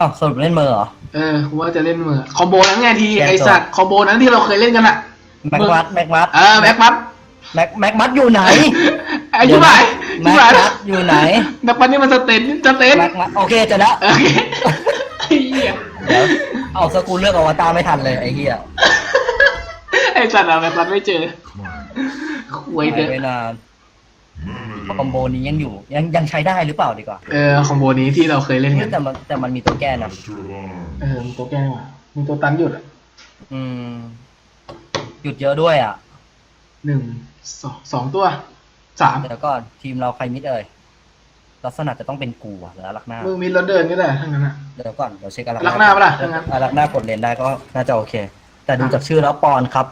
อ้าวสรุปเล่นเมอร์เหรอ เออกูว่าจะเล่นมือคอมโบนั้นไงทีแกะไอตัวสัตว์คอมโบนั้นที่เราเคยเล่นกันอะแม็กมัดแม็กมัดเออแบ็คมัดแม็กแม็กมัดอยู่ไหน ไอ้ยี่หมายแม็ยี่กหมายมัดอยู่ไหนแบ็คมัดนี่มันสเตนสเตนแม็กมัดโอเคเจะแล้วโอเคไอ้เหี้ยเดี๋ยวเอาสกูลเลือกอวตารไม่ทันเลยไอ้เหี้ยไอสัตว์อะแบ็คมัดไม่เจอคุยเถหายไปอะนาน คอมโบนี้ยังอยู่ยังยังใช้ได้หรือเปล่าดีกว่าเออคอมโบนี้ที่เราเคยเล่นกันแต่มันแต่มันมีตัวแก้นะเออมีตัวแก้ว่ะมีตัวตันหยุดอะอืมหยุดเยอะด้วยอะหนึ่งสองสองตัวสามเดี๋ยวก่อนทีมเราใครมิดเอ่ยลักษณะจะต้องเป็นกูอะแล้วลักหน้า มึงมีรถเดินก็ได้ทั้งนั้นอะเดี๋ยวก่อนเดี๋ยวเช็คอารัลักหน้าปะล่ะถ้างั้น อารักหน้ากดเลนได้ก็น่าจะโอเค แต่ดูจากชื่อแล้วปอนครับ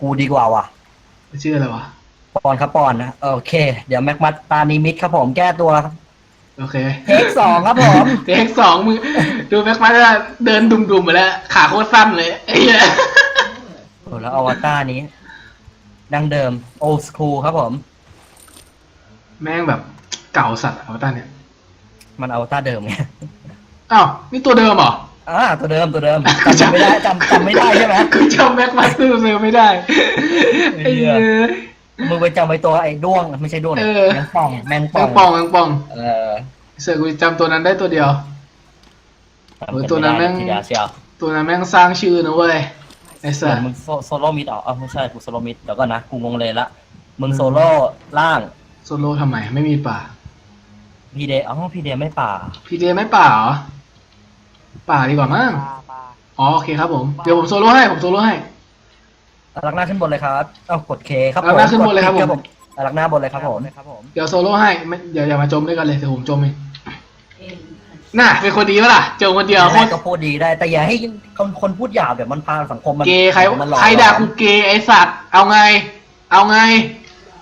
กูดีกว่าว่ะชื่ออะไรวะ ปอนครับปอนนะโอเค เดี๋ยวแม็กมัดตานิมิดครับผมแก้ตัวโอเคเทคสองครับผมเทคสองมึงดูแบ็คมัดอะเดินดุมๆไปแล้ว ขาโคตรสั้นเลยไอ้เหี้ยโอ้แล้วอวตารนี้ ดังเดิม old school ครับผม แม่งแบบเก่าสัตว์อวตารเนี่ย มันอวตารเดิมไงอ้าวนี่ตัวเดิมเหรออ่าตัวเดิมตัวเดิมจำไม่ได้จำจำไม่ได้ใช่ไหมกูจำแบ็คมัดซื้อเซอร์ไม่ได้ไอ้ไอ้เหี้เหี้ยย มึงไปจำไปตัวไอ้ด้วง ไม่ใช่ด้วงเอนะอแมงป่องแมงแมป่องงป่องแมงป่อง เออเสือกูจำตัวนั้นได้ตัวเดียว โอ้ยตัวนั้นแม่ง ทีเดียวเชียวตัวนั้นแม่งสร้างชื่อนะเว้ยไอ้เหสัมือตนว์มึงโซโซโล่มิดอ๋อาวไม่ใช่กูโซโล่มิดเดี๋ยวก่อนนะกูงงเลยละมึงโซโล่ล่างโซโล่ทำไมไม่มีป่า พีเดอ๋อพีเดไม่ป่า พีเดไม่ป่าเหรอ ป่าดีกว่ามั้ง ปลาปลาอ๋อโอเคครับผม เดี๋ยวผมโซโล่ให้ผมโซโล่ให้ อารักหน้าขึ้นบนเลยครับเอากดเคครับอารักหน้าขึ้นบนเลยครับผม กดอารักหน้าบนเลยครับผมครับผมเดี๋ยวโซโล่ให้ไม่เดี๋ยวอย่ามาจมด้วยกันเลยเดี๋ยวผมจมเองน่ะเป็นคนดีปะล่ะจมคนเดียวโคได้ตรก็พูดดีได้ แต่อย่าให้คนคนพูดหยาบเดี๋ยวมันพาสังคมมันเกย์ใครมันหลอกใครด่ากูเกย์ไอสัตว์เอาไง เอาไง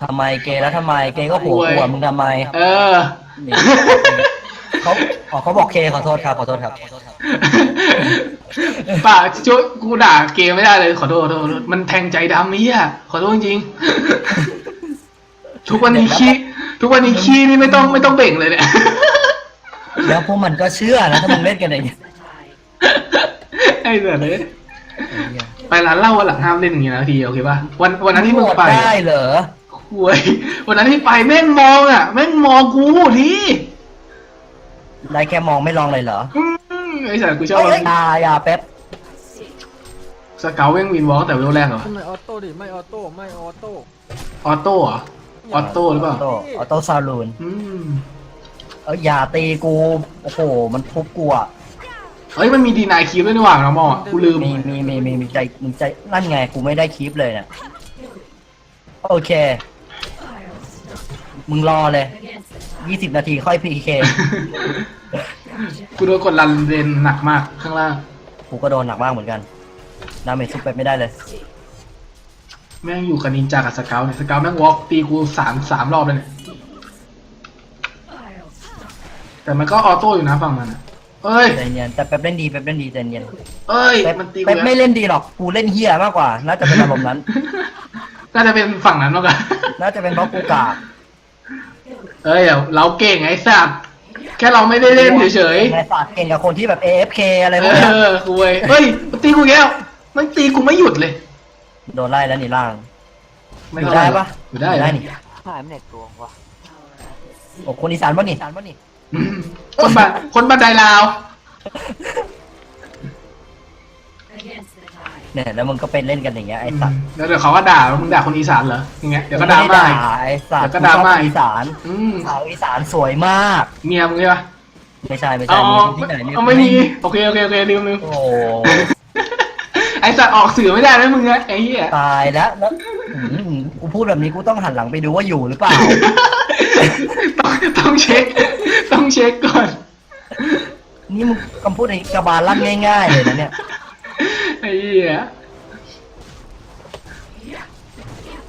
ทำไมเกย์แล้วทำไมเกย์ก็หัวโอ้ยหัวมึงทำไมเออ นี่ เขาอ๋อเขาบอกเคขอโทษครับ ขอโทษครับขอโทษครับป่าช่วยกูด่าเกย์ไม่ได้เลย ขอโทษขอโทษขอโทษมันแทงใจดำนี่อะขอโทษจริงๆทุกวันนี้ขี้ทุกวันนี้ขี้นี่ไม่ต้องไม่ต้องเบ่งเลยเนี่ย แล้วพวกมันก็เชื่อนะถ้ามึงเล่นกันอย่างเงี้ยไอ้เสือเลยไปร้านเหล้าวันหลังห้ามเล่นอย่างงี้นะทีโอเคป่ะวันวันนั้นที่มึงไปได้เหรอคุยวันนั้นที่ไปแม่งมองอะ แม่งมองกูที ได้แค่มองไม่ลองเลยเหรออืมไอ้สัตว์กูชอบเอ้ยอย่าอย่าแป๊บสเกลแม่งวินวอล์กแต่เวลแรกเหรอไม่ออโต้ดิไม่ออโต้ไม่ออโต้ออโต้เหรอออโต้หรือเปล่าออโต้ออโต้ซาลูนอืมเอออย่าตีกูโอ้โหมันทุบกูอะเฮ้ยมันมีดีนายคีฟด้วยนี่หว่าน้องมอกูลืมมีมีมีมีมีใจมีใจนั่นไงกูไม่ได้คลิปเลยเนี่ยโอเค มึงรอเลย ยี่สิบนาทีค่อยพีเคกูโดนกดรันเรนหนักมากข้างล่าง กูก็โดนหนักมากเหมือนกัน ดาเมจซุปไปไม่ได้เลย แม่งอยู่กับนินจากับสเกลเนี่ยสเกลแม่งวอล์กตีกูสามสามรอบเลยเนี่ย แต่มันก็ออโต้อยู่นะฝั่งมันอะเอ้ย ใจเย็นแต่แป๊บเล่นดีแป๊บเล่นดีใจเย็นเอ้ย แป๊บมันตีกูแป๊บแล้วไม่เล่นดีหรอก กูเล่นเฮียมากกว่า น่าจะเป็นอารมณ์นั้น น่าจะเป็นฝั่งนั้นมากกว่า น่าจะเป็นเพราะกูกาก เอ้ยเดี๋ยวเราเก่งไอ้สัตว์แค่เราไม่ได้เล่นเฉยในศาสตร์เก่งกับคนที่แบบ AFK อะไรๆพวกเอเนี้ยอคุยเฮ้ยมันตีกูแก้วมันตีกูไม่หยุดเลย โดนไล่แล้วนี่ล่าง ไม่อยู่เท่าหร่ได้ปะอยู่ได้ได้นะนี่หายมันเน็ตตัววะโอ้คนอีสานปะนี่อีสานปะนี่อืมคนบันคนบันไดลาว เนี่ยแล้วมึงก็ไปเล่นกันอย่างเงี้ยไอ้สัตว์แล้วเดี๋ยวเขาก็ด่าว่ามึงด่าคนอีสานเหรออย่างเงี้ยเดี๋ยวก็ด่าไม่มาได้อีกไอ้สัตว์เดี๋ยวก็ดราม่ากูชอบอีสานอืมสาวอีสานสวยมากเมียมึงใช่ปะไม่ใช่ไม่อ๋ใช่อมีที่ไหนเอาไม่มีโอเคโอเคโอเคลืมลืมโอ้โหไอสัตว์ออกสื่อไม่ได้นะมึงนะไอ้เหี้ยตายแล้วแล้วอืมกูพูดแบบนี้กูต้องหันหลังไปดูว่าอยู่หรือเปล่าต้องต้องเช็ค ต้องเช็คก่อน นี่มึงคำพูดในกระบาลลั่นง่าย ๆ เลยนะเนี่ย ไอ้เหี้ย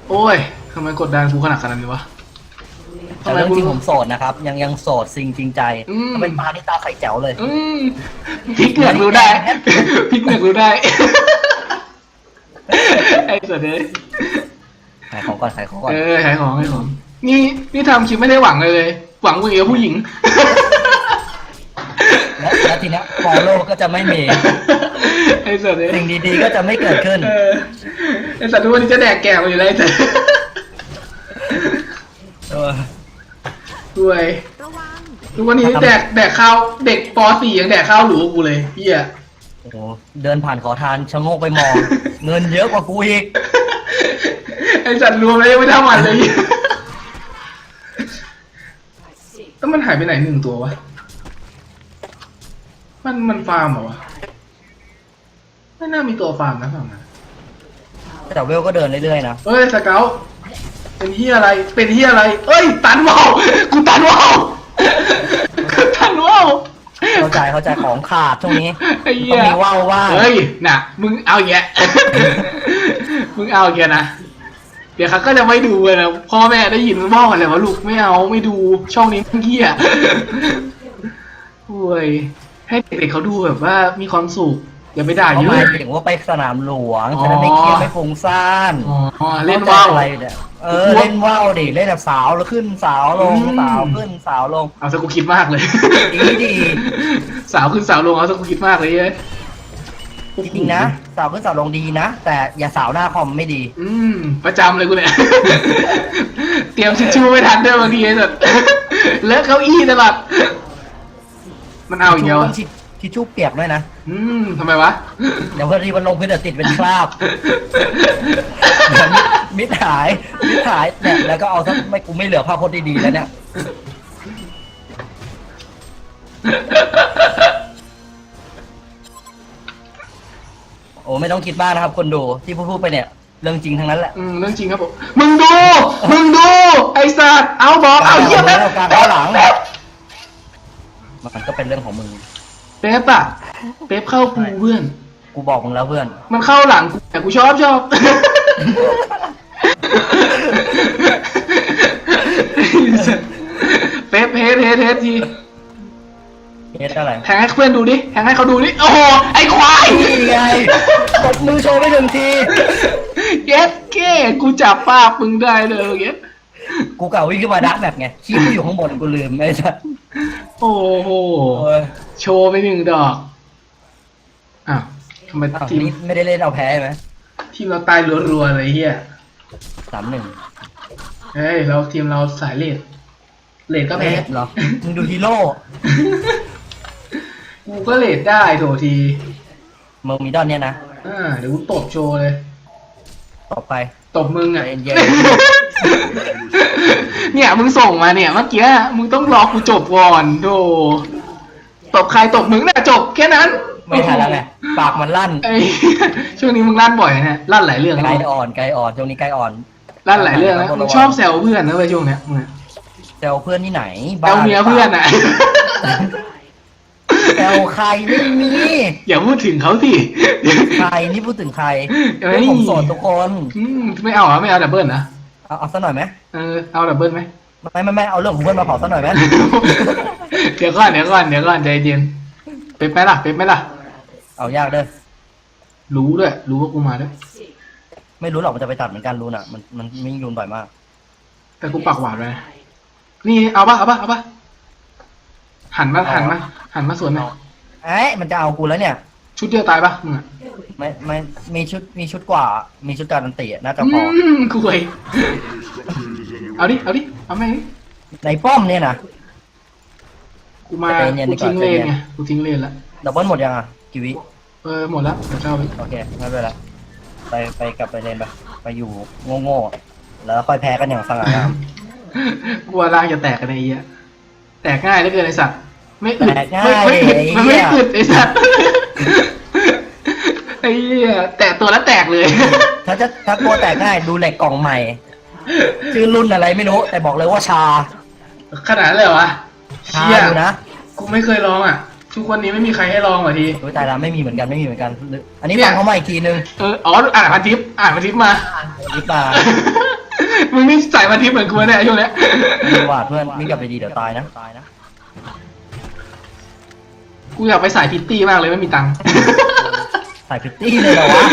โอ้ยทำไมกดดันกูขนาดขนาดนี้วะ แต่เรื่องจริงผมโสดนะครับ ยังยังโสดจริงจริงใจอืมถ้าเป็นปลาที่ตาไข่แจ๋วเลย อืมพลิกเหนือกรู้ได้พลิกเหนือกรู้ได้ ไอ้สัตว์เอ้ยขายของก่อนขายของก่อน เออขายของขายของ นี่นี่ทำคลิปไม่ได้หวังเลยเลย หวังมึงเอวผู้หญิงแล้วแล้ว ทีเนี้ยฟอลโลก็จะไม่มีไอ้สัตว์เนี่ยสิ่งดีๆก็จะไม่เกิดขึ้น เออไอ้สัตว์ทุกวันนี้จะแดกแก่มาอยู่แล้วไอ้สัตว์เออด้วยระวังทุกวันนี้แดกแดกข้าวเด็กป .4 ยังแดกข้าวหรูกว่ากูเลยเฮียโอ้โหเดินผ่านขอทานชะโงกไปมอง เงินเยอะกว่ากูอีกไอสัตว์รวมแล้วยังไม่เท่ามันเลยแล้วมันหายไปไหนหนึ่งตัววะ มันมันฟาร์มเหรอวะไม่น่ามีตัวฟาร์มนะฝั่งนั้นแต่เวลก็เดินเรื่อยๆนะเฮ้ยสเกลเป็นเฮียอะไร เป็นเฮียอะไร เอ้ย ตันว่าวกูตันว่าวกูตันว่าวเข้าใจเข้าใจของขาดช่วงนี้ไอ้เหี้ต้อยงมีว่าวว่างเฮ้ยน่ะ มึงเอาแยะมึงเอาแยะนะเดี๋ยวเขาก็จะไม่ดูเลยนะพ่อแม่ได้ยินมึงบอกกันเลยว่าลูกไม่เอาไม่ดูช่องนี้มันเหี้ยโอ้ย ให้เด็กๆเขาดูแบบว่ามีความสุขอย่าไปด่าเขาเยหอะมายถึงว่าไปสนามหลวงจะได้ไม่เครียดไม่ฟุ้งซ่านอ๋อเล่นว่าว อะไรเนี่ยเออเล่นว่าวดิเล่นแบบสาวแล้วขึ้นสาวลงอืม สาวขึ้นสาวลง เอาซะกูคิดมากเลย ดีดี สาวขึ้นสาวลงเอาซะกูคิดมากเลยเย้ยโอ้โหจริงๆนะ สาวขึ้นสาวลงดีนะ แต่อย่าสาวหน้าคอมไม่ดี อืม ประจำเลยกูเนี่ย เตรียมชิชชู่ไม่ทันด้วยบางทีไอ้สัสเลอะเก้าอี้ตลอด มันเอาอย่างเดียวอะทิชทิชชู่เปียกด้วยนะ อืมทำไมวะ เดี๋ยวพอดีมันลงพื้นเดี๋ยวติดเป็นคราบ เดี๋ยวมิดมิดหาย มิดหายเนี่ยแล้วก็เอาทั้งไม่กูไม่เหลือภาพพจน์ดีๆแล้วเนี่ย โอ้ไม่ต้องคิดมากนะครับคนดูที่พูดๆไปเนี่ยเรื่องจริงทั้งนั้นแหละ อืมเรื่องจริงครับผม มึงดู มึงดู ไอ้สัตว์เอาบอก เอาเยี่ยมแล้แล้ววการเอาหลัง มันก็เป็นเรื่องของมึง เป๊ปอะเป๊ปเข้ากูเพื่อน กูบอกมึงแล้วเพื่อน มันเข้าหลังกูแต่กูชอบชอบ เป๊ปเฮดเฮดเฮดทีเฮ็ดอะไรแทงให้เพื่อนดูดิแทงให้เขาดูดิ โอ้โห ไอ้ควายนี่ไงตบมือโชว์ไปหนึ่งที เย็ดเก้กูจับป้าปมึงได้เลยเย็ดกูกล่าววิ่งขึ้นมาดักแบบไงขี้กูอยู่ข้างบนกูลืมไอ้สัส โอ้โหโอ้ยโชว์ไปหนึ่งดอกอ้าวทำไมอ้าวทีมนี่ไม่ได้เล่นเอาแพ้ไหมทีมเราตายรัวๆเลยเฮียสามหนึ่งเฮ้ยเราทีมเราสายเลดเลดก็แพ้ เหรอ มึงดูฮีโร่ กูก็เลดได้โถทีเมอร์มิดอนเนี่ยนะ อ่าเดี๋ยวกูตบโชว์เลย ต่อไปตบมึงอะใจเย็นเนี่ยมึงส่งมาเนี่ยเมื่อกี้มึงต้องรอกูจบก่อนโธ่ตบใครตบมึงน่ะจบแค่นั้นไม่ทันแล้วไงปากมันลั่นไอ้ช่วงนี้มึงลั่นบ่อยนะฮะลั่นหลายเรื่องไกนะลอ่อนไกลอ่อนช่วงนี้ไกลอ่อนลั่นหลายเรื่องนะมึงชอบแซวเพื่อนนะเว้ยช่วงเนี้ยมึงอะแซวเพื่อนที่ไหนแซวเมียเพื่อนอะ แซวใครไม่มีอย่าพูดถึงเขาสิใครนี่พูดถึงใครเอ้ยผมโสดทุกคนอืมไม่เอาเหรอไม่เอาดับเบิลนะเอาเอาสักหน่อยไหมเออเอาดับเบิลไหมไม่ไม่ไม่เอาเรื่องของเพื่อนมาเผาสักหน่อยไหมเดี๋ยวก่อนเดี๋ยวก่อนเดี๋ยวก่อนใจเย็นเป๊ปไหมล่ะเป๊ปไหมล่ะ เอายากเด้อรู้ด้วย รู้ว่ากูมาด้วยไม่รู้หรอกมันจะไปตัดเหมือนกันรู้น่ะ มันมันมิ่งยูนบ่อยมาก แต่กูปากหวานไปนะนี่เอาปะเอาปะเอาปะ หันมาหันมาหันมาสวนหน่อยเอ้ยมันจะเอากูแล้วเนี่ย ชุดเดียวตายปะมึงอะไม่ไม่มีชุดมีชุดกว่า มีชุดการันตีอะน่าจะพออืมกูเว้ยเอาดิเอาดิเอาไหมในป้อมเนี่ยนะ กูมาใจเย็นๆกูดีกว่าทิ้งเลนใจเย็น ไงกูทิ้งเลนแล้วดับเบิลหมดยังอะกีวิเออหมดแล้วเดี๋ยวเข้าไปโอเคไม่เป็นไรไปไปกลับไปเล่นไปไปอยู่โง่ๆแล้วค่อยแพ้กันอย่างสง่างาม กลัวร่างจะแตกกันไอ้เหี้ย แตกง่ายเหลือเกินไอ้สัตว์ ไม่อึดแตกง่ายไม่ไม่อึดไอ้เหี้ย มันไม่อึดไอ้สัตว์ไอ้เหี้ยแตกตัวแล้วแตกเลย ถ้าจะถ้ากลัวแตกง่ายดูเหล็กกล่องใหม่ ชื่อรุ่นอะไรไม่รู้ แต่บอกเลยว่าชาขนาดนั้นเลยเหรอวะชาเชี่ยอยู่นะกูไม่เคยลองอะ ทุกวันนี้ไม่มีใครให้ลองว่ะที โอ้ยตายแล้วไม่มีเหมือนกันไม่มีเหมือนกัน อันนี้เนี่ย ฟังเขามาอีกทีนึงเอออ๋ออ่านพันทิปอ่านพันทิปมาลิปตา มึงนี่ใส่พันทิปเหมือนกูเนี่ยช่วงเนี้ยดีหวาดเพื่อนวิ่งกลับไปดีเดี๋ยวตายนะตายนะกูอยากไปใส่พิตตี้มากเลยไม่มีตังค์ใส่พิตตี้เลยเหรอวะ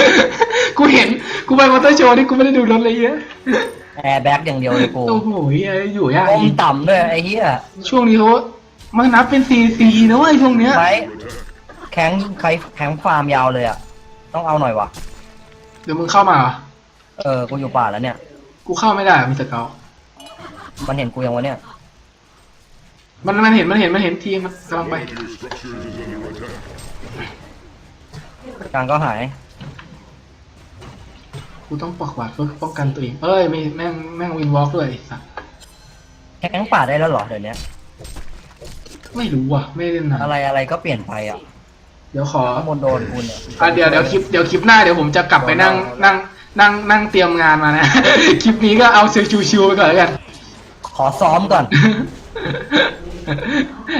กูเห็นกูไปมอเตอร์โชว์นี่กูไม่ได้ดูรถเลยเยอะแอร์แบ็กอย่างเดียวเลยกูโอ้โหเหี้ยอยู่ยากก้มอีกต่ำด้วยไอ้เหี้ยช่วงนี้เขามันนับเป็นซีซีนะเว้ยช่วงเนี้ยไว้แข็งใครแข็งฟาร์มยาวเลยอะ ต้องเอาหน่อยวะเดี๋ยวมึงเข้ามาเหรอเออกูอยู่ป่าแล้วเนี่ย กูเข้าไม่ได้อะมีสเกลมันเห็นกูยังวะเนี่ย มันมันเห็นมันเห็นมันเห็นทีมันกำลังไป กลางก็หาย กูต้องปักหวาดเพื่อป้องกันตัวเองเอ้ยไม่แม่งแม่งวินวอล์กด้วยไอ้สัสแข็งป่าได้แล้วเหรอเดี๋ยวนี้ไม่รู้อะ ไม่ได้เล่นนานอะไรอะไรก็เปลี่ยนไปอะ เดี๋ยวขอข้างบนโดนกูเนี่ย อะเดี๋ยวเดี๋ยวคลิปเดี๋ยวคลิปหน้าเดี๋ยวผมจะกลับไปนั่งนั่ง นั่งนั่งเตรียมงานมานะ คลิปนี้ก็เอาชิวๆไปก่อนแล้วกัน ขอซ้อมก่อน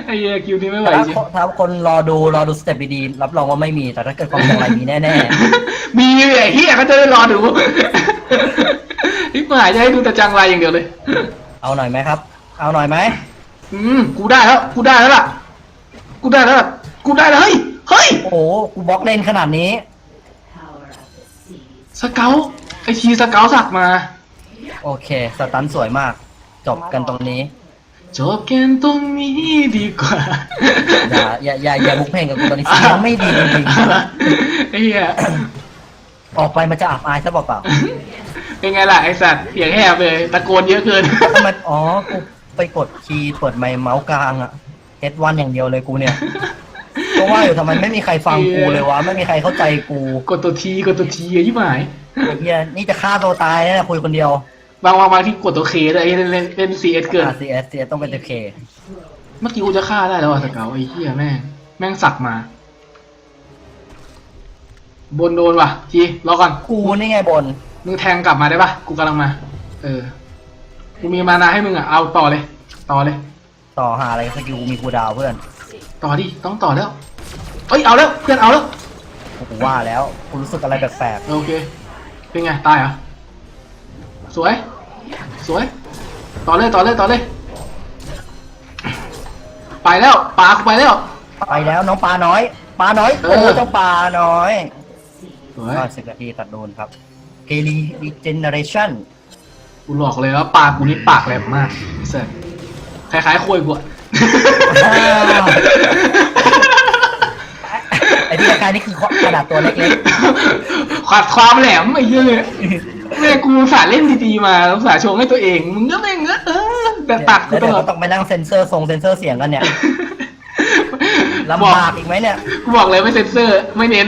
ไอ้เหี้ยคิวนี้ไม่ไหวถ้าจริงถ้าคนรอดูรอดูสเต็ปดีๆรับรองว่าไม่มี แต่ถ้าเกิดความอย่างไรมีแน่มีไอ้เฮียเขาจะได้รอดูนี่หมายจะให้ดูแต่จังไรอย่างเดียวเลย ๆ เอาหน่อยไหมครับ เอาหน่อยไหมอืมกูได้แล้ว กูได้แล้วล่ะ กูได้แล้วล่ะกูได้แล้วเฮ้ย เฮ้ย โอ้โหกูบล็อกเล่นขนาดนี้ สเกลไอทีสเกลสักมา โอเค สตันสวยมาก จบกันตรงนี้ จบกันตรงนี้ดีกว่า อย่าอย่าอย่าอย่าบุกเพลงกับกูตอนนี้เสียงไม่ดีจริงไอ้เหี้ยๆออกไปมันจะอับอายซะเปล่าเป็นไงล่ะไอสัตว์เสียงแหบเลย ตะโกนเยอะเกิน ๆทำไมอ๋อ กูไปกดคีย์เปิดไมค์เมาส์กลางอะเฮดวันอย่างเดียวเลยกูเนี่ย เพราะว่าอยู่ทำไมไม่มีใครฟังกูเลยวะไม่มีใครเข้าใจกูกดตัวทีกดตัวทียี่หมายไอ้เฮียนี่จะฆ่าตัวตายแล้วเนี่ยคุยคนเดียวบางบางบางที่กดตัวเคเลยไอ้เล่นเล่นเล่นซีเอสเกินอะ CS CS ต้องเป็นตัวเคเมื่อกี้กูจะฆ่าได้แล้วอะสเกลไอ้เหี้ยแม่งแม่งสักมา บนโดนว่ะทีรอก่อนกูนี่ไงบนมึงแทงกลับมาได้ปะกูกำลังมา เออกูมีมานาให้มึงอะเอาต่อเลย ต่อเลย ต่อหาอะไรสกิลกูมีกูดาวเพื่อน ต่อดิต้องต่อแล้ว เอ้ยเอาแล้วเพื่อนเอาแล้วกูว่าแล้วกูรู้สึกอะไรแปลกโอเคเป็นไงตายเหรอสวย สวย ต่อเลยต่อเลยต่อเลย ไปแล้วปลากูไปแล้ว ๆไปแล้วน้องปลาน้อย ปลาน้อยเออ โอ้โหเจ้าปลาน้อยสวยก็สิบนาทีตัดโดนครับเกลีดีเจเนเรชั่นกูหลอกเลยว่าปลากูนี่ปากแหลมมากไอ้เสิร์คล้ายๆคุยกูอะ ไอ้ที่ราคายนี่คือขนาดตัวเล็กขาดความแหลมไอ้เหี้ยเลยแม่กูอุตสาห์เล่นดีๆมาอุตสาห์โชว์ให้ตัวเองมึงก็แม่งเออแต่ๆตัดกูแล้วตเดี๋ยวลอด ก็ต้องไปนั่งเซ็นเซอร์ทรงเซ็นเซอร์เสียงกันเนี่ยลำบากอีกไหมเนี่ย กูบอกเลยไม่เซ็นเซอร์ไม่เน้น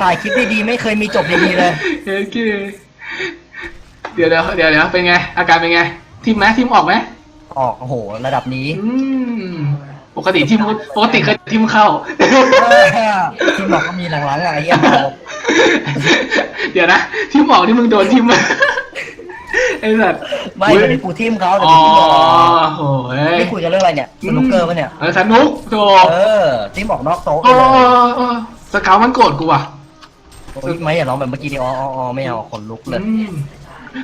ถ่ายคลิปดีๆไม่เคยมีจบดีๆเลย โอเคเดี๋ยวเดี๋ยวเดี๋ยวเดี๋ยวเป็นไง อาการเป็นไงทีมไหมทีมออกไหมออกโอ้โห ระดับนี้ อืม ปกติทีมปกติเคยทีมเข้า ทีมบอกก็มีหลังๆอะไอ้เหี้ยบอกเดี๋ยวนะทีมออกที่มึงโดนทีมไอ้สัตว์ไม่เดี๋ยวกูทีมเขาเดี๋ยวอ๋อกูทีมออกโอ้ยนี่คุยกันเรื่องอะไรเนี่ยสนุกเกอร์ปะเนี่ย เออสนุกโถเออทีมออกนอกโต๊ะไปโอ้เลยโอ้สเกาวมันโกรธกูว่ะ โอ้ยไม่อย่าร้องแบบเมื่อกี้ดิอ๋ออ๋ออ๋อไม่เอาขนลุกเลย อืม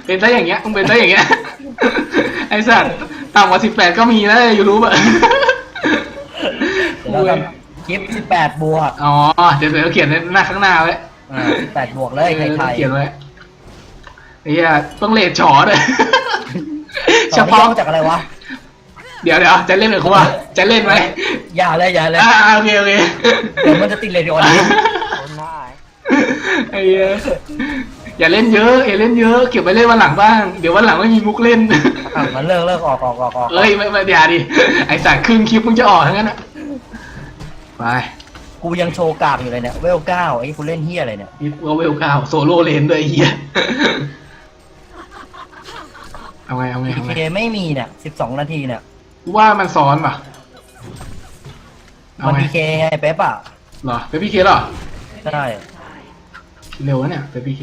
เป็นซะอย่างเงี้ยมึงเป็นซะอย่างเงี้ย ไอ้สัตว์ต่ำกว่าสิบแปดก็มีนะยูรู้ป่ะ เดี๋ยวเราทำคลิป 18 บวกอ๋อ เดี๋ยวเดี๋ยวเขียนหน้าข้างหน้าไว้อ่า18 บวกเลยไทยไทยเขียนไว้ไอ้เหี้ยต้องเลดฉอเลยเฉเฉพาะพาะจากอะไรวะ เดี๋ยวเดี๋ยวจะเล่นกับเขาว่า จะเล่นไหมอย่าเลยอย่าเลยอ่าโอเคโอเค เดี๋ยวมันจะติดเรดิโอนี้คนได้ไอ้เหี้ย อย่าเล่นเยอะอย่าเล่นเยอะเก็บไปเล่นวันหลังบ้าง เดี๋ยววันหลังไม่มีมุกเล่น อะมันเลิกเลิกออกออกออกออกเอ้ยไม่ไม่เดี๋ยวดิไอ้สัตว์ครึ่งคลิปมึงจะออกทั้งนั้นอะไปกูยังโชว์กากอยู่เลยเนี่ยเวลเก้าไอ้กูเล่นเฮียอะไรเนี่ยนี่ว่าเวลเก้าโซโล่เลนด้วยไอ้เฮียเอาไงเอาไงเอาไงเคไม่มีเนี่ย12นาทีเนี่ยกูว่ามันซ้อนป่ะเอามันไงพีเคไงเป๊ปอะเหรอเปปี้เคเหรอใช่เร็วนะเนี่ยเปปี้เค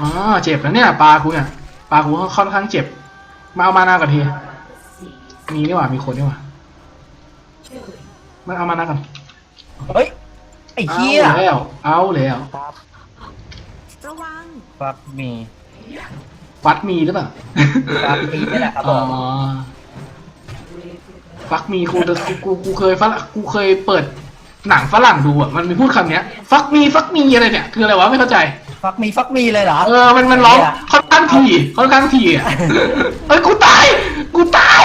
อ๋อเจ็บแล้วเนี่ยปลากูเนี่ยปลากูค่อนข้างเจ็บ มาเอามาหน้ากันทีมีนี่หว่ามีคนนี่หว่ามันเอามาหน้ากันเฮ้ยไอ้เฮียเอาแล้วเอาแล้วครับระวังฟักมีฟัดมีหรือเปล่าฟักมีนี่แหละครับผอ๋อมฟักมีกูกูกูกูเคยฝรั่งกูเคยเปิดหนังฝรั่งดูอะมันมีพูดคำเนี้ย ฟักมีฟักมีอะไรเนี่ยคืออะไรวะไม่เข้าใจ ฟักมีฟักมีเลยเหรอ เออ มันมันร้องค่อนข้างถี่ค่อนข้างถี่อะเอ้ยกูตาย กูตาย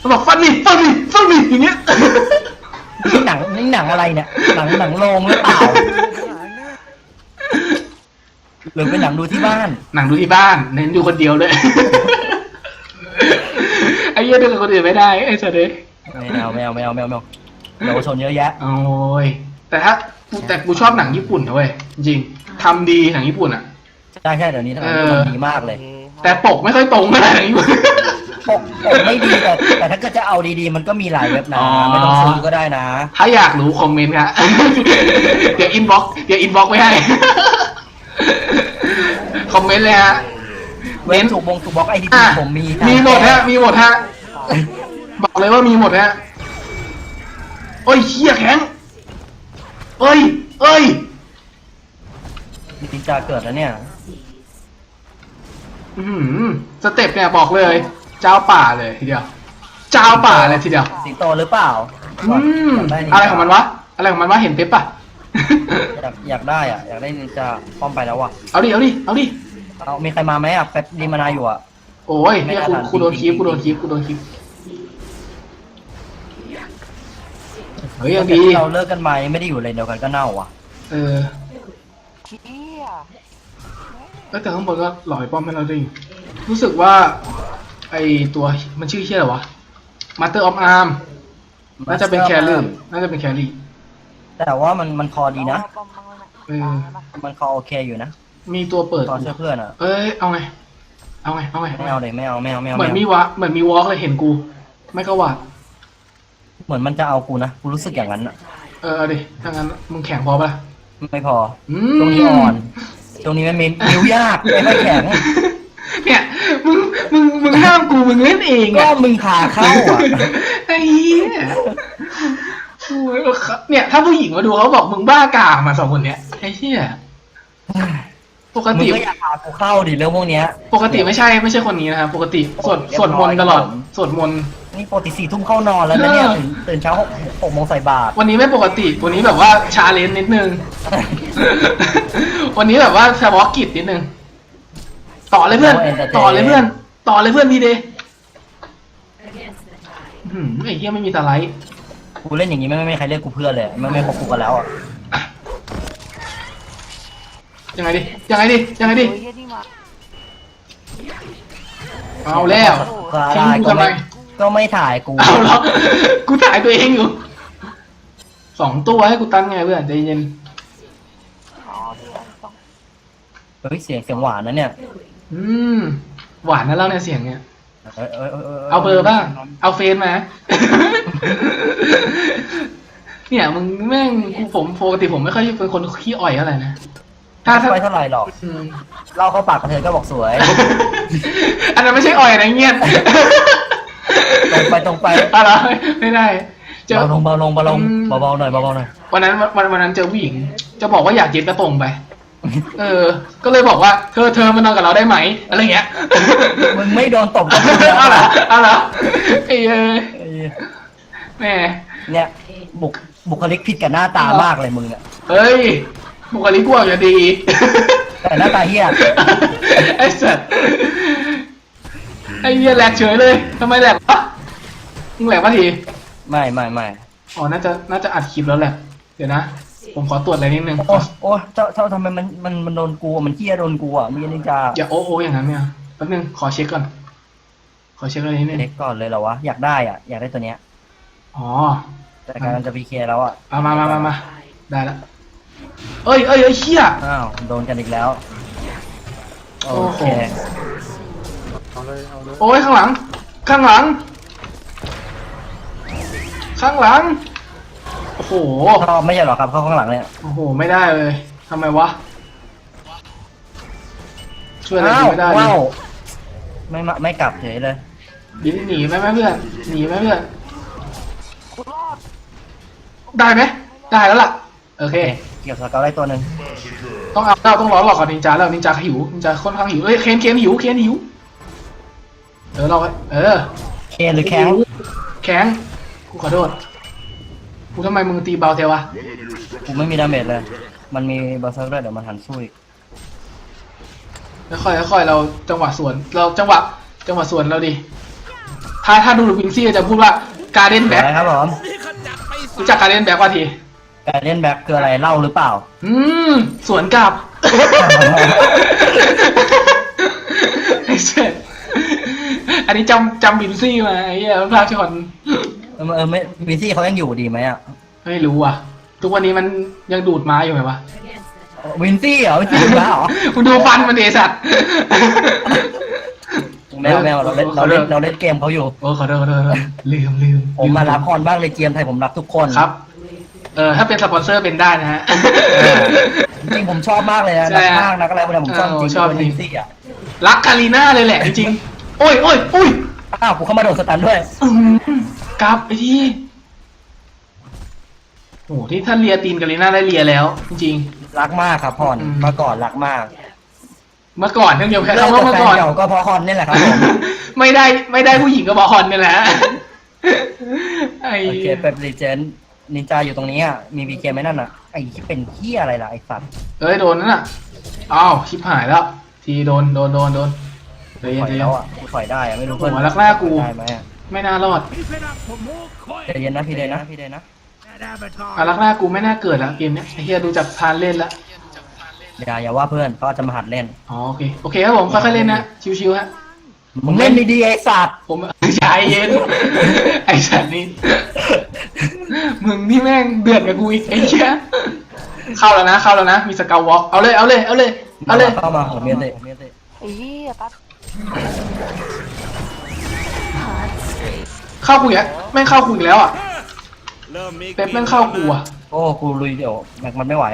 มันบอกฟันนี่ฟันนี่ฟันนี่อย่างเงี้ยนี่หนังนี่หนังอะไรเนี่ย หนังหนังโรงหรือเปล่า หรือเป็นหนังดูที่บ้าน หนังดูที่บ้าน เน้นดูคนเดียวเลย ไอ้เหี้ยดูกับคนอื่นไม่ได้ไอ้สัตว์เลยไม่เอาไม่เอาไม่เอาไม่เอาไม่เอาเยาวชนเยอะแยะ โอ้ยแต่ถ้ากู แต่กูชอบหนังญี่ปุ่นนะเว้ยจริงๆทำดีหนังญี่ปุ่นอะใช่ใช่เดี๋ยวนี้ทำเออดีมากเลย แต่ปกไม่ค่อยตรงกันหนังญี่ปุ่นปกปกไม่ดีแต่แต่ถ้าเกิดจะเอาดีๆ มันก็มีหลายเว็บนะอ๋อไม่ต้องซื้อก็ได้นะ ถ้าอยากรู้คอมเมนต์ครับเดี๋ยวอินบ็อกเดี๋ยวอินบ็อกไว้ให้คอมเมนต์เลยฮะเว็บถูกบงถูกบล็อกไอดีอะผมมีมีหมดฮะมีหมดฮะบอกเลยว่ามีหมดฮะโอ้ยเชี่ยแข็ง เอ้ย เอ้ยมีจินจาเกิดแล้วเนี่ยอื้อหือสเต็ปเนี่ยบอกเลย เจ้าป่าเลยทีเดียว เจ้าป่าเลยทีเดียว สิงโตหรือเปล่าอืมยากได้นินจาอะไรของมันวะ อะไรของมันวะ เห็นเป๊ปปะ อยากอยากได้อะ อยากได้นินจาป้อมไปแล้วอะเอาดิ เอาดิ เอาดิ เอามีใครมาไหมอะแป๊บดีมานาอยู่อะ โอ้ยเนี่ยกูกูโดนคลิปกูโดนคลิปกูโดนคลิป เฮ้ยยังดีแต่ที่เราเลิกกันมายังไม่ได้อยู่เลยเดียวกันก็เน่าอะ เออเชี่ยเอ้ยแต่ข้างบนก็หล่อยป้อมให้เราด้วยรู้สึกว่า ไอตัวมันชื่อเชี่ยอะไรวะ Master of Arm น่าจะเป็นแครี่น่าจะเป็นแครี่แต่ว่ามันมันคอดีนะป้อมบ้างไหมเออมันคอโอเคอยู่นะมีตัวเปิด ตอนช่วยเพื่อนอะ เอ้ยเอาไง เอาไงเอาไงไม่เอาเลยไม่เอาไม่เอาไม่เอาเหมือนมีไม่เอาวะเหมือนมีวอล์กเลยเห็นกู ไม่ก็ว่า เหมือนมันจะเอากูนะ กูรู้สึกอย่างนั้นอะเออเอาดิถ้างั้นมึงแข่งพอปะล่ะไม่พออืตรงนี้อ่อน ตรงนี้มันมีนิ้วยากไม่ค่อยแข็ง เนี่ยมึงมึงมึงห้ามกูมึงเล่นเองก็อะมึงพาเข้าอะ ไอ้เหี้ยโอ้ยเนี่ย ถ้าผู้หญิงมาดูเขาบอกมึงบ้ากามมาสองคนเนี้ยไอ้เหี้ยปกมึงติ ก็อยากพากูเข้าดิเรื่องพวกเนี้ย ปกติไม่ใช่ไม่ใช่คนนี้นะครับปกติสวดเรียบสวดมนต์ร้อยตลอดครับผมสวดมนต์นี่ปกติสี่ทุ่มเข้านอนแล้วนะเนี่ยเออตื่นตื่นเช้าหกหกโมงใส่บาตรวันนี้ไม่ปกติ วันนี้แบบว่าชาเลนจ์นิดนึง วันนี้แบบว่าเฉพาะกิจนิดนึง ต่อเลยเพื่อน ต่อเลยเพื่อน ต่อเลยเพื่อนพีเดย์อื้อหือไอ้เหี้ยไม่มีตาไลท์กูเล่นอย่างนี้ไม่ไม่มีใครเรียกกูเพื่อนเลยไม่ไม่พบกูกันแล้วอะยังไงดิ ยังไงดิ ยังไงดิโอ้ยเหี้ยนี่มาเอาแล้วก็ทิ้งได้กูก็ทำไมไม่ ก็ไม่ถ่ายกู เอาแล้วกูถ่ายตัวเองอยู่สองตัวให้กูตั้งไงเพื่อนใจเย็นอ๋อเดี๋ยวต้องเฮ้ยเสียงเสียงหวานนะเนี่ยอืมหวานนะเล่าเนี่ยเสียงเนี่ย เอ้ยเอ้ยเอ้ยยเอาเบอร์บ้าง เอาเฟซมา เนี่ยมึงแม่งกูผมปกติผมไม่ค่อยเป็นคนขี้อ่อยเท่าไหร่นะ ถ้าถ้าไม่เท่าไหร่หรอกอืม เล่าเข้าปากกระเทยก็บอกสวย อันนั้นไม่ใช่อ่อยนะเงียบ ตรงไปตรงไปอะไรไม่ได้เจอ เบาลงเบาลงเบาลงอืม เบาๆหน่อยเบาๆหน่อยวันนั้นวันวันนั้นเจอผู้หญิง จะบอกว่าอยากเย็นกระตรงไป เออ ก็เลยบอกว่าเธอเธอมานอนกับเราได้ไหมอะไรเงี้ยมึงไม่โดนตบก็พูดแล้วเอาเหรอเอาเหรอไอ้เอ้ยเอ้ยแม่ เนี่ยบุคบุคลิกผิดกับหน้าตามากเลยมึงอะเฮ้ยบุคลิกกูอาจจะดี แต่หน้าตาเฮี้ยไอ้สัตว์ ไอ้เหี้ยแหลกเฉยเลยทำไมแหลกวะมึงแหลกปะทีไม่ไม่ไม่อ๋อน่าจะน่าจะอัดคลิปแล้วแหละ เดี๋ยวนะ ผมขอตรวจอะไรนิดนึงโอ้โอ้เจ้าเจ้าทำไมมันมันมันโดนกูอะมันเฮี้ยโดนกูอะมีนินจาอย่าโอ้โออย่างนั้นเนี่ยแป๊บนึงขอเช็คก่อน ขอเช็คอะไรนิดนึงเล็กก่อนเลยเหรอวะอยากได้อะอยากได้ตัวเนี้ยอ๋อแต่กำลังจะพีเคแล้วอะเอามามามามาได้ละเอ้ยเอ้ยเอ้ยเชี่ยอ้าวโดนกันอีกแล้วโอเค เอาเลยเอาเลยโอ้ยข้างหลัง ข้างหลัง ข้างหลัง โอ้โหชอบไม่ใช่เหรอครับเข้าข้างหลังเนี่ย โอ้โห ไม่ได้เลย ทำไมวะ ช่วยอะไรอ้ากูวไม่ได้เลว้าวยไม่มาไม่กลับเฉยเลย ดิหนีไหมแม่เพื่อน หนีไหมเพื่อนกูรอดได้ไหม ได้แล้วล่ะ โอเคโอเคเกี่ยวสเกลได้ตัวหนึ่งต้องเอาเราต้องร้อนหลอกก่อนนินจาแล้วนินจาหิวนินจาค่อนข้างหิวเอ้ยเคนเคนหิวเคนหิว เออเราไว้เออ เคหรือแข้งแข็งกูขอโทษกูทำไมมึงตีเบาเทวะกูไม่มีดาเมจเลย มันมีบอสเซอร์ด้วยเดี๋ยวมันหันสู้อีกค่อยๆค่อยๆเราจังหวะสวน เราจังหวะจังหวะสวนเราดิ ถ้าถ้าดูวินซี่จะพูดว่าการเด้นแบ็กนะครับผมรู้จักการเด้นแบ็กว่าที การเล่นแบ็คคืออะไรเล่าหรือเปล่า อืมสวนกลับไอ้เช่ อันนี้จำจำวินซี่มาไอ้เหี้ยภาพชนเออเออไม่วินซี่เขายังอยู่ดีไหมอะไม่รู้อะ ทุกวันนี้มันยังดูดม้าอยู่ไหมวะวินซี่เหรอวินซี่มาเหรอคุณดูฟันมันเดสัตว์ แมวแมวเราเล่นเราเล่นเราเล่นเกมเขาอยู่ โอ้ขอโทษขอโทษขอโทษลืมลืมผมมารับพรบ้างเลยเกมไทยผมรับทุกคนครับ เออถ้าเป็นสปอนเซอร์เป็นได้นะฮะเออจริงๆผมชอบมากเลยนะใช่นักฮะมากนักอะไรพวกนี้ผมชอบจเออริงชอบๆจริงวินซี่อะ รักกาลีน่าเลยแหละจริงๆ โอ้ยโอ้ยโอ้ยอ้าวกูเข้ามาโดดสตันด้วยอื้อหือกลับไปที่โอ้โหที่ท่านเลียตีนกาลีน่าได้เลียแล้ว จริง รักมากครับพรอืม เมื่อก่อนรักมากๆเมื่อก่อนท่านเดียวแค่เลิกคำว่ากับเมื่อแฟนก่อน เก่าก็เพราะฮอนนี่แหละครับผมไม่ได้ไม่ได้ผู้หญิงก็บอฮอนนี่แหละไอ้โอเคเป็นรีเจนนินจาอยู่ตรงนี้อะมีบีเกมไหมนั่นอะไอ้ที่เป็นเฮียอะไรล่ะไอ้สัตว์เอ้ยโดนนั่นน่ะอ้าวชิบหายแล้ว ทีโดนโดนโดนโดน เดี๋ยวถอยเย็นแล้วอะกูถอยได้อะไม่รู้เพื่อนโอ้โหรักหน้ากู ได้ไหมอะไม่น่ารอดใจเย็นนะพี่เดนนะพี่เดนนะอารักหน้ากูไม่น่าเกิดแล้วเกมเนี้ยไอ้เฮียดูจากพานเล่นแล้วอย่าอย่าว่าเพื่อนเขาอาจจะมาหัดเล่นอ๋อโอเคโอเคครับผมค่อยๆเล่นนะชิวๆฮะ มึงเล่นดีๆไอ้สัตว์ผม ใจเย็น ไอ้สัตว์นี่ มึงนี่แม่งเดือดกับกูอีกไอ้เหี้ยเข้าแล้วนะ เข้าแล้วนะ มีสเกลวอล์กเอาเลย เอาเลย เอาเลย เอาเลย เข้ามาผมเมียเตะผมเมียเตะไอ้เหี้ยตัด เข้ากูอีกแล้วแม่งเข้ากูอีกแล้วอะเป๊ปแม่งเข้ากูอะโอ้กูลุยเดี๋ยวแม็กมันไม่ไหว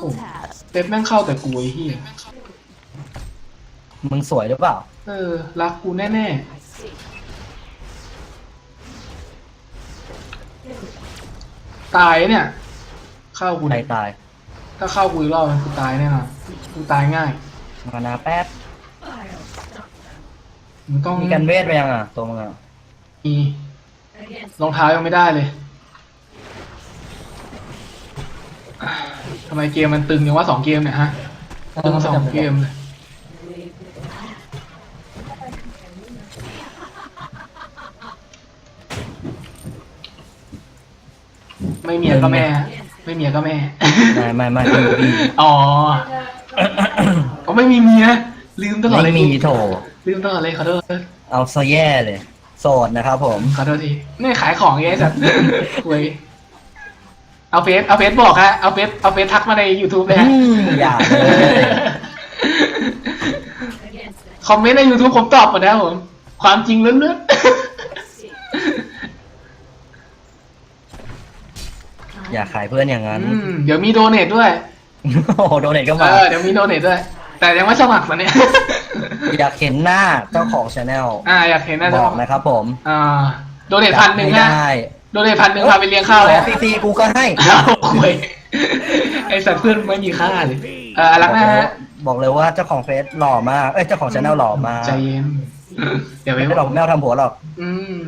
โอ้เป๊ปแม่งเข้าแต่กูไอ้เหี้ยมึงสวยหรือเปล่าเออรักกูแน่ๆตายเนี่ย เข้ากูใครเนี่ยตาย ถ้าเข้ากูอีกรอบมันกูตายแน่นอนกูตายง่าย มานาแป๊บมึงต้องมีกันเวทไปยังอะ ตัวมึงอะมีรองเท้ายังไม่ได้เลยทำไมเกมมันตึงอย่างว่าสองเกมเนี่ยฮะตึงสองเกมเลยไม่เมียก็แม่ ไม่เมียก็แม่ ไม่ไม่ไม่ไม่มีอ๋อก็ ไม่มีเมียลืมตลอดเลไม่ยมีโถลืมตลอดเลยขอโทษเอาซะแย่เลย โสดนะครับผม ขอโทษทีนี่ขายของไงไอ้สัตว์คุยเอาเฟซเอาเฟซบอกฮะเอาเฟซเอาเฟซทักมาใน YouTube เลยฮะอืมอย่าเลย คอมเมนต์ใน YouTube ผมตอบหมดนะครับผม ความจริงล้วนอย่าขายเพื่อนอย่างๆนั้นอืมเดี๋ยวมีโดเนทด้วย โอ้โหโดเนทก็เอมา อเดี๋ยวมีโดเนทด้วย แต่ยังไม่สมัครตอนเนี้ยอยากเห็นหน้าเจ้าของชาแนลอ่าอยากเห็นน่าจะบอกนะครับผมอ่าโดเนทพันหนึ่งไม่ฮะได้โดเนทพันหนึ่งพาไปเลี้ยงข้าวเลยฟรีๆกูก็ให้เอาคุยไอสัตว์เพื่อนไม่มีค่าเลยเออรักนะฮะบอกเลยว่าเจ้าของเฟซหล่อมากเอ้ยเจ้าของชาแนลหล่อมากใจเย็น เดี๋ยวไปไม่หรอกไม่เอาทำผัวหรอกอืม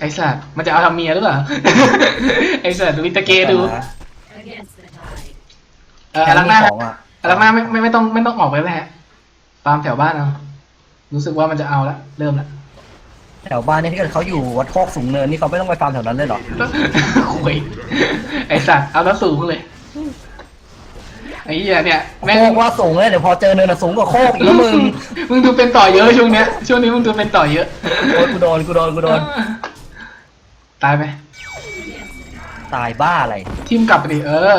ไอสัตว์มันจะเอาทำเมียหรือเปล่า ไอสัตว์ดูวิตาเกดูเออแค่รักหมีน้าของอะ รักหน้าไม่ไม่ไม่ต้องไม่ต้องออกไปแล้วแหละฟาร์มแถวบ้านเอารู้สึกว่ามันจะเอาละเริ่มละแถวบ้านนี่ถ้าเกิดเขาอยู่วัดโคกสูงเนินนี่เขาไม่ต้องไปฟาร์มแถวนั้นเลยเหรอคุยไอสัตว์เอาแล้วสูงเลยไอ้เหี้ยเนี่ยแม่งโคกว่าสูงเลยเดี๋ยวพอเจอเนินอะสูงกว่าโคกอีกแล้วมึงมึงดูเป็นต่อเยอะช่วงเนี้ยช่วงนี้มึงดูเป็นต่อเยอะโอ้ยกูโดนกูโดนกูโดนตายไหมตายบ้าอะไรทิมกลับไปดิเออ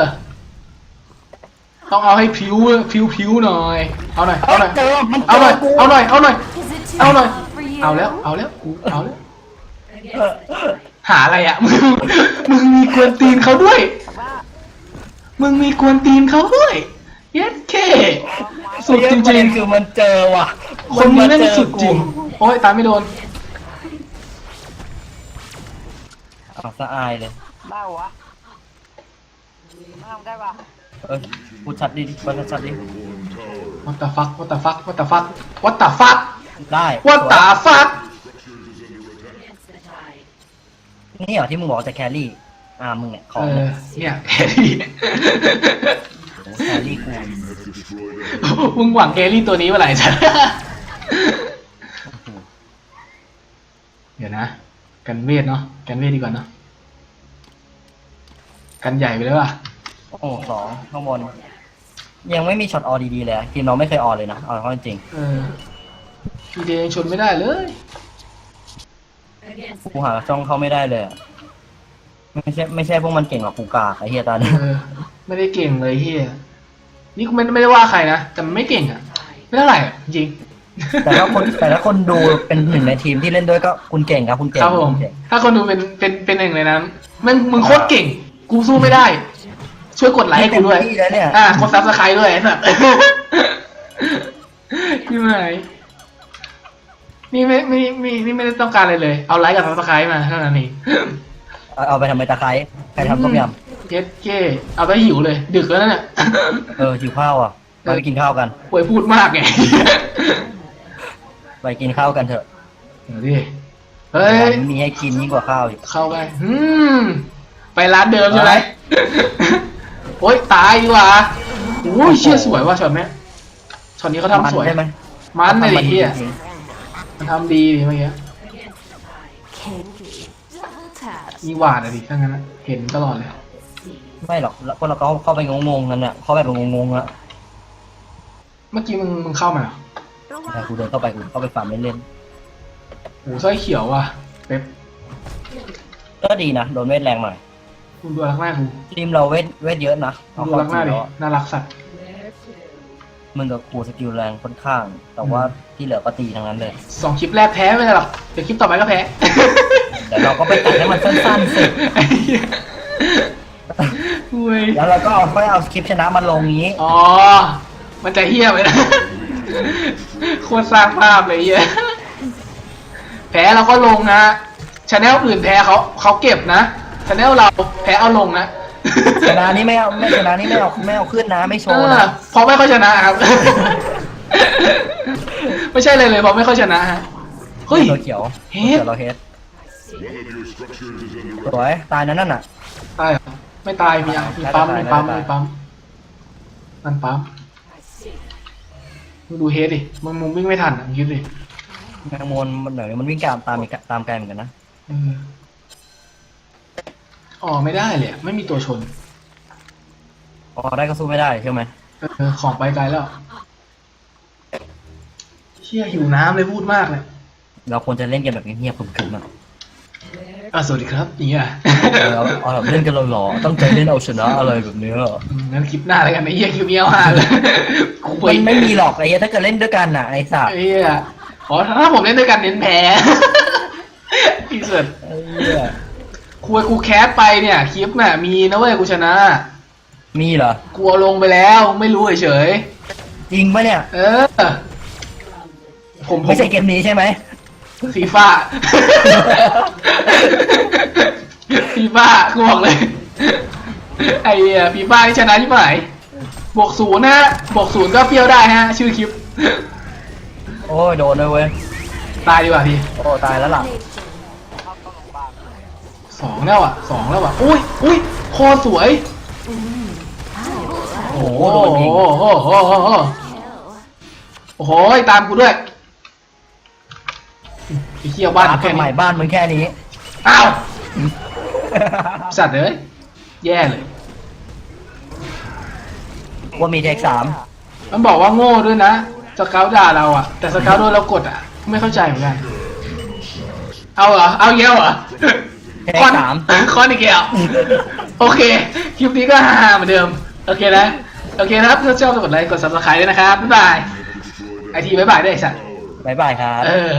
ต้องเอาให้ผิวผิวผิวหน่อย เอาหน่อย เอาหน่อย เจอมันเอาหน่อยเจอกูเอาหน่อย เอาหน่อย Is it too เอาหน่อย late for you? เอาแล้ว เอาแล้วกูเอาแล้วเออหาอะไรอะ มึง มึงมีกวนตีนเขาด้วยว่ามึงมีกวนตีนเขาด้วย เย็ดเค สุดจประริเด็งนคือมันเจอว่ะๆ คนนี้แม่งสุดจริง โอ้ยตามไม่โดน เอาสะอายเลย ได้วะไม่ทำได้ปะเออ พูดชัดดิพูดชัดดิ what the fuck what the fuck what the fuck what the fuck ได้ what the fuck นี่เหรอที่มึงบอกจะแครี่ อ่ามึงเนี่ยขอเองเนี่อยเนี่ยแครี่โอ้แครี่กูมึงหวังแครี่ตัวนี้เมื่อไหร่จ๊ะเดี๋ยวนะ กันเวทเนาะกันเวทดีกว่าเนาะกันใหญ่ไปเลยว่ะโอ้สองข้างบน ยังไม่มีช็อตออดีๆเลยอะทีมเราไม่เคยออเลยนะเอาเข้าจริงเออพีเดยังชนไม่ได้เลยกูหาช่องเข้าไม่ได้เลยอะไม่ใช่ไม่ใช่พวกมันเก่งหรอกกูกากไอ้เฮียตอนนี้ เออ ไม่ได้เก่งเลยเฮียนี่กูไม่ไม่ได้ว่าใครนะแต่มันไม่เก่งอะ ไม่เท่าไหร่อะจริงแต่ถ้าคนแต่ถ้าคนดูเป็นหนึ่งในทีมที่เล่นด้วยก็คุณเก่งครับคุณเก่งครับผมณเก่งถ้าคนดูเป็นเป็นเป็นหนึ่งเลยนะมึงมึงโคตรเก่ง กูสู้ไม่ได้ ช่วยกดไลค์ให้กูด้วยเต็มที่แล้วเนี่ยอ่ากดซับสไครต์ด้วยไอ้สัสพี่ไหมนี่ไม่ไม่ไม่นี่ไม่ได้ต้องการอะไรเลย เอาไลค์กับซับสไครต์มาเท่านั้นเอง เอาเอาไปทำไมตะไคร้ใครทำต้มยเย็ดเก้เอาไปหิวเลย ดึกแล้วนั่นน่ะำเออหิวข้าวอะไปไปกินข้าวกัน ป่วยพูดมากไง ไปกินข้าวกันเถอะเดี๋ยวดิ เฮ้ย มีให้กินยิ่งกว่าข้าวอีก เข้าไปอืม ไปร้านเดิมใช่ไหม โอ๊ยตายดีกว่าโอ้ยเชี่ยสวยว่ะช็อตเนี้ยช็อตนี้เขาทำสวยใช่ไหมมันเลยดิทำเฮียจริงมันทำดีดิเมื่อกี้ Double tap มีหวาดอะดิถ้างั้นอะเห็นตลอดเลยๆไม่หรอกแล้วคนเราก็เข้าไปงงๆนั่นแหละเข้าไปแบบงงๆอะเมื่อกี้มึงมึงเข้ามาเหรอระวัแต่งกูเดินเข้าไปกูเข้าไปฟาร์มเล่นโอ้สร้อยเขียวว่ะเป๊ปๆก็ดีนะ โดนเวทแรงหน่อย คุณดูรักหน้ากูทีมเราเวทเวทเยอะนะเอาดูเข้ารักจหริน้างดิแล้วอะน่ารักสัตว์มึงกับกูสกิลแรงค่อนข้าง แต่ว่าที่เหลือก็ตีทั้งนั้นเลยสองคลิปแรกแพ้ไม่เป็นไรหรอกเดี๋ยวคลิปต่อไปก็แพ้แต่เราก็ไปตัดให้มันสั้นๆสิไอ้เหี้ยอุ้ยแล้วเราก็เอาค่อยเอาคลิปชนะมาลงงี้อ๋อมันจะเฮี้ยไปนะโคตรสร้างภาพเลยเฮียแพ้เราก็ลงนะชาแนลอื่นแพ้เขาเขาเก็บนะ ชาแนลเราแพ้เอาลงนะชนะนี่ไม่เอาไม่ชนะนี่ไม่เอาไม่เอาขึ้นนะไม่โชเอว์อนะเพราะไม่ค่อยชนะครับ ไม่ใช่เลยเลยเพราะไม่ค่อยชนะฮะเฮ้ยตัวเขียวเฮ็ดตัวเขียวเราเฮดสวยตายนั้นน่ะตายเหรอไม่ตายมีอะมีปั๊มมีปั๊มมีปั๊มมันปั๊มมึงดูเฮดดิมึงมึงวิ่งไม่ทันอะมึงคิดดิแมงมนมันเหนื่อยมันวิ่งตามตามอีกตามไกลเหมือนกันนะเอออ๋อไม่ได้เลยอะไม่มีตัวชน พอได้ก็สู้ไม่ได้ใช่ไหมเออของไปไกลแล้วเชี่ยหิวน้ำเลยพูดมากเลยเราควรจะเล่นกันแบบเงียบๆขึมๆอะอะสวัสดีครับอย่างเงี้ยเราเอาแบบเล่นกันหล่อๆตั้งใจเล่นเอาชนะอะไรแบบเนี้ยอืมงั้นคลิปหน้าแล้วกันไอ้เหี้ยคลิปนี้เอาหาเลยกูไปมันไม่มีหรอกไอ้เหี้ยถ้าเกิดเล่นด้วยกันน่ะไอ้สัตว์ไอ้เหี้ยอ๋อถ้าผมเล่นด้วยกันเน้นแพ้ พี่สุดไอ้เหี้ย คุยกูแคสไปเนี่ยคลิปน่ะมีนะเว้ยกูชนะมีเหรอ กูเอาลงไปแล้วไม่รู้เฉยจริงปะเนี่ย ๆเออ ผมผมไม่ใช่เกมนี้ใช่ไหม ฟีฟ่า ฟีฟ่ากูบอกเลย ไอ้เหี้ยฟีฟ่าที่ชนะที่ไหนบวกศูนย์นะฮะบวกศูนย์ก็เปรี้ยวได้ฮะ ชื่อคลิป โอ้ยโดนเลยเว้ย ตายดีกว่าพี่ โอ้ตายแล้วล่ะเข้าโรงพยาบาล สองแล้วอะสองแล้วอะอุ้ยอุ้ยคตรสวยโอ้โหโอ้โดนยิงโหโอ้โหโอ้โหโอ้โหตามกูด้วยไอ้เหี้ยบ้านบ้านแค่ใหม่นี้บ้านมึงแค่นี้ อ้าวสัตว์เอ้ยแย่เลย ว่ามีเทคสามมันบอกว่าโง่ด้วยนะสเกาด่าเราอะ แต่สเกาโดนเรากดอะ ไม่เข้าใจเหมือนกัน เอาเหรอ เอาเยอะเหรอ คคอนสามคอนอีกแล้วโอเค คลิปนี้ก็ฮาๆเหมือนเดิม โอเคนะ โอเคนะครับถ้าชอบกดไลค์ กด subscribe ด้วยนะครับ บ๊ายบาย ไอทีบ๊ายบายด้วยไอ้สัตว์บายบายครับ เออ